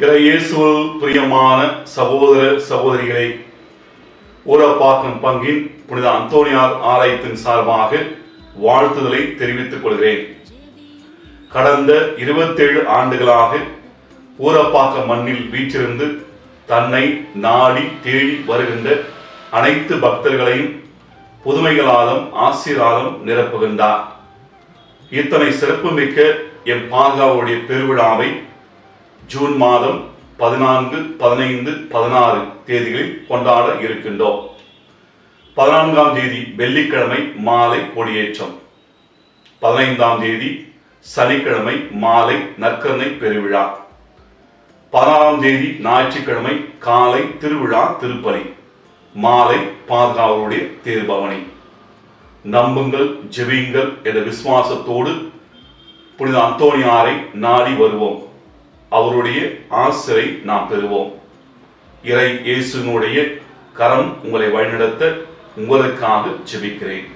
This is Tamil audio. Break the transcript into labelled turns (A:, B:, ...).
A: இயேசு பிரியமான சகோதர சகோதரிகளை ஊரப்பாக்கம் பங்கின் புனித அந்தோனியார் ஆலயத்தின் சார்பாக வாழ்த்துதலை தெரிவித்துக் கொள்கிறேன். கடந்த இருபத்தேழு ஆண்டுகளாக ஊரப்பாக்க மண்ணில் வீற்றிருந்து தன்னை நாடி தேடி வருகின்ற அனைத்து பக்தர்களையும் புதுமைகளாலும் ஆசீர்வாதம் நிரப்புகின்றார். இத்தனை சிறப்புமிக்க என் பாதுகாவுடைய பெருவிழாவை ஜூன் மாதம் பதினான்கு பதினைந்து பதினாறு தேதிகளில் கொண்டாட இருக்கின்றோம். பதினான்காம் தேதி வெள்ளிக்கிழமை மாலை கொடியேற்றம். பதினைந்தாம் தேதி சனிக்கிழமை மாலை நற்கருணை பெருவிழா. பதினாறாம் தேதி ஞாயிற்றுக்கிழமை காலை திருவிழா திருப்பலி. மாலை பாதுகாவலுடைய தேர்பவனி. நம்புங்கள் ஜெபியுங்கள் என்ற விசுவாசத்தோடு புனித அந்தோணியாரை நாடி வருவோம். அவருடைய ஆசிரை நாம் பெறுவோம். இறை இயேசுனுடைய கரம் உங்களை வழிநடத்த உங்களுக்காக ஜெபிக்கிறேன்.